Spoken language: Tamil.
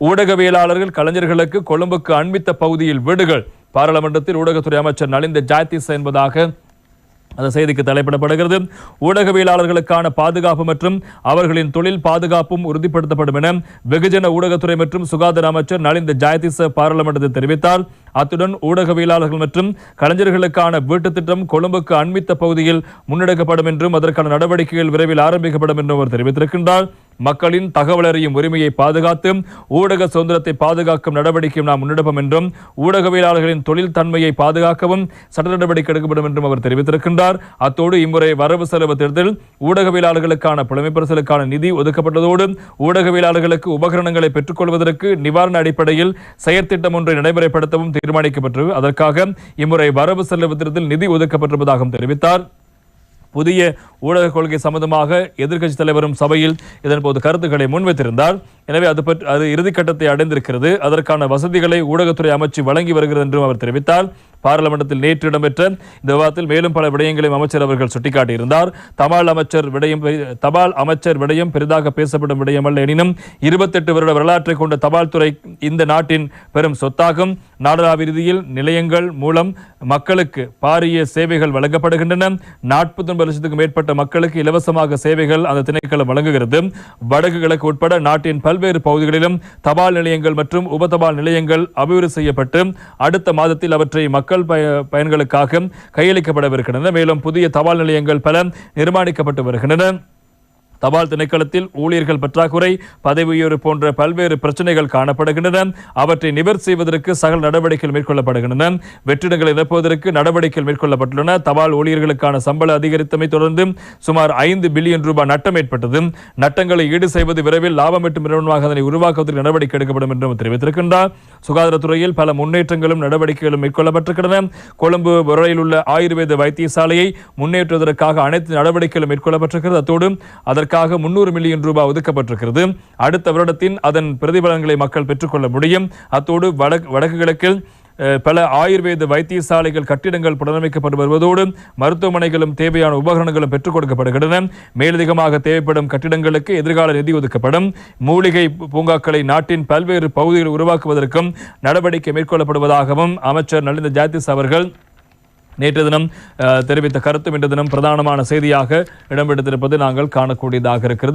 ஊடகவியலாளர்கள் கலைஞர்களுக்கு கொழும்புக்கு அண்மித்த பகுதியில் வீடுகள். பாராளுமன்றத்தில் ஊடகத்துறை அமைச்சர் நலிந்த ஜாத்திஸ் என்பதாக அந்த செய்திக்கு தலைப்பிடப்படுகிறது. ஊடகவியலாளர்களுக்கான பாதுகாப்பு மற்றும் அவர்களின் தொழில் பாதுகாப்பும் உறுதிப்படுத்தப்படும் என வெகுஜன ஊடகத்துறை மற்றும் சுகாதார அமைச்சர் நலிந்த ஜாயதிச பாராளுமன்றத்தில் தெரிவித்தார். அத்துடன் ஊடகவியலாளர்கள் மற்றும் கலைஞர்களுக்கான வீட்டுத் திட்டம் கொழும்புக்கு அண்மித்த பகுதியில் முன்னெடுக்கப்படும் என்றும் அதற்கான நடவடிக்கைகள் விரைவில் ஆரம்பிக்கப்படும் என்றும் அவர் தெரிவித்திருக்கின்றார். மக்களின் தகவல் அறியும் உரிமையை பாதுகாத்து ஊடக சுதந்திரத்தை பாதுகாக்கும் நடவடிக்கையும் நாம் முன்னெடுப்போம் என்றும் ஊடகவியலாளர்களின் தொழில் தன்மையை பாதுகாக்கவும் சட்ட நடவடிக்கை எடுக்கப்படும் என்றும் அவர் தெரிவித்திருக்கின்றார். அத்தோடு இம்முறை வரவு செலவு தேர்தலில் ஊடகவியலாளர்களுக்கான புலமைப்பரசலுக்கான நிதி ஒதுக்கப்பட்டதோடு ஊடகவியலாளர்களுக்கு உபகரணங்களை பெற்றுக்கொள்வதற்கு நிவாரண அடிப்படையில் செயற்திட்டம் ஒன்றை நடைமுறைப்படுத்தவும் தீர்மானிக்கப்பட்டது அதற்காக இம்முறை வரவு செலவு தேர்தலில் நிதி ஒதுக்கப்பட்டிருப்பதாகவும் தெரிவித்தார். புதிய ஊடக கொள்கை சம்பந்தமாக எதிர்க்கட்சி தலைவரும் சபையில் இதன்போது கருத்துக்களை முன்வைத்திருந்தார். எனவே அது பற்றி அது இறுதிக்கட்டத்தை அடைந்திருக்கிறது. அதற்கான வசதிகளை ஊடகத்துறை அமைச்சு வழங்கி வருகிறது என்றும் அவர் தெரிவித்தார். பாராளுமன்றத்தில் நேற்று இடம்பெற்ற இந்த விவாதத்தில் மேலும் பல விடயங்களையும் அமைச்சர் அவர்கள் சுட்டிக்காட்டியிருந்தார். தபால் அமைச்சர் விடயம் தபால் அமைச்சர் விடயம் பெரிதாக பேசப்படும் விடயமல்ல எனினும் இருபத்தெட்டு வருட வரலாற்றை கொண்ட தபால் துறை இந்த நாட்டின் பெரும் சொத்தாகும். நாடளாவிய நிலையங்கள் மூலம் மக்களுக்கு பாரிய சேவைகள் வழங்கப்படுகின்றன. நாற்பத்தி ஒன்பது லட்சத்துக்கும் மேற்பட்ட மக்களுக்கு இலவசமாக சேவைகள் அந்த திணைக்களம் வழங்குகிறது. வடக்கு கிழக்கு உட்பட நாட்டின் பல்வேறு பகுதிகளிலும் தபால் நிலையங்கள் மற்றும் உபதபால் நிலையங்கள் அபிவிருத்தி செய்யப்பட்டு அடுத்த மாதத்தில் அவற்றை மக்கள் பய- பயன்களுக்காக கையளிக்கப்படவிருக்கின்றன. மேலும் புதிய தபால் நிலையங்கள் பல நிர்மாணிக்கப்பட்டு வருகின்றன. தபால் திணைக்களத்தில் ஊழியர்கள் பற்றாக்குறை பதவி உயர்வு போன்ற பல்வேறு பிரச்சனைகள் காணப்படுகின்றன. அவற்றை நிவர்த்தி செய்வதற்கு சகல நடவடிக்கைகள் மேற்கொள்ளப்படுகின்றன. வெற்றிடங்களை நிரப்புவதற்கு நடவடிக்கைகள் மேற்கொள்ளப்பட்டுள்ளன. தபால் ஊழியர்களுக்கான சம்பள அதிகரித்தமை தொடர்ந்து சுமார் ஐந்து பில்லியன் ரூபாய் நட்டம் ஏற்பட்டது. நட்டங்களை ஈடு செய்வது விரைவில் லாபம் எட்டும் நிறுவனமாக அதனை உருவாக்குவதற்கு நடவடிக்கை எடுக்கப்படும் என்றும் தெரிவித்திருக்கின்றார். சுகாதாரத்துறையில் பல முன்னேற்றங்களும் நடவடிக்கைகளும் மேற்கொள்ளப்பட்டிருக்கின்றன. கொழும்பு புரளையில் உள்ள ஆயுர்வேத வைத்தியசாலையை முன்னேற்றுவதற்காக அனைத்து நடவடிக்கைகளும் மேற்கொள்ளப்பட்டிருக்கிறது. அத்தோடு அதற்காக முன்னூறு மில்லியன் ரூபாய் ஒதுக்கப்பட்டிருக்கிறது. அடுத்த வருடத்தின் அதன் பிரதிபலன்களை மக்கள் பெற்றுக்கொள்ள முடியும். அத்தோடு வடக்கு வடக்கு கிழக்கில் பல ஆயுர்வேத வைத்தியசாலைகள் கட்டிடங்கள் புனரமைக்கப்பட்டு வருவதோடு மருத்துவமனைகளும் தேவையான உபகரணங்களும் பெற்றுக் கொடுக்கப்படுகின்றன. மேலதிகமாக தேவைப்படும் கட்டிடங்களுக்கு எதிர்கால நிதி ஒதுக்கப்படும். மூலிகை பூங்காக்களை நாட்டின் பல்வேறு பகுதிகளில் உருவாக்குவதற்கும் நடவடிக்கை மேற்கொள்ளப்படுவதாகவும் அமைச்சர் நலிந்த ஜாத்திஸ் அவர்கள் நேற்று தினம் தெரிவித்த கருத்தும் இன்று தினம் பிரதானமான செய்தியாக இடம்பெற்றிருப்பது நாங்கள் காணக்கூடியதாக இருக்கிறது.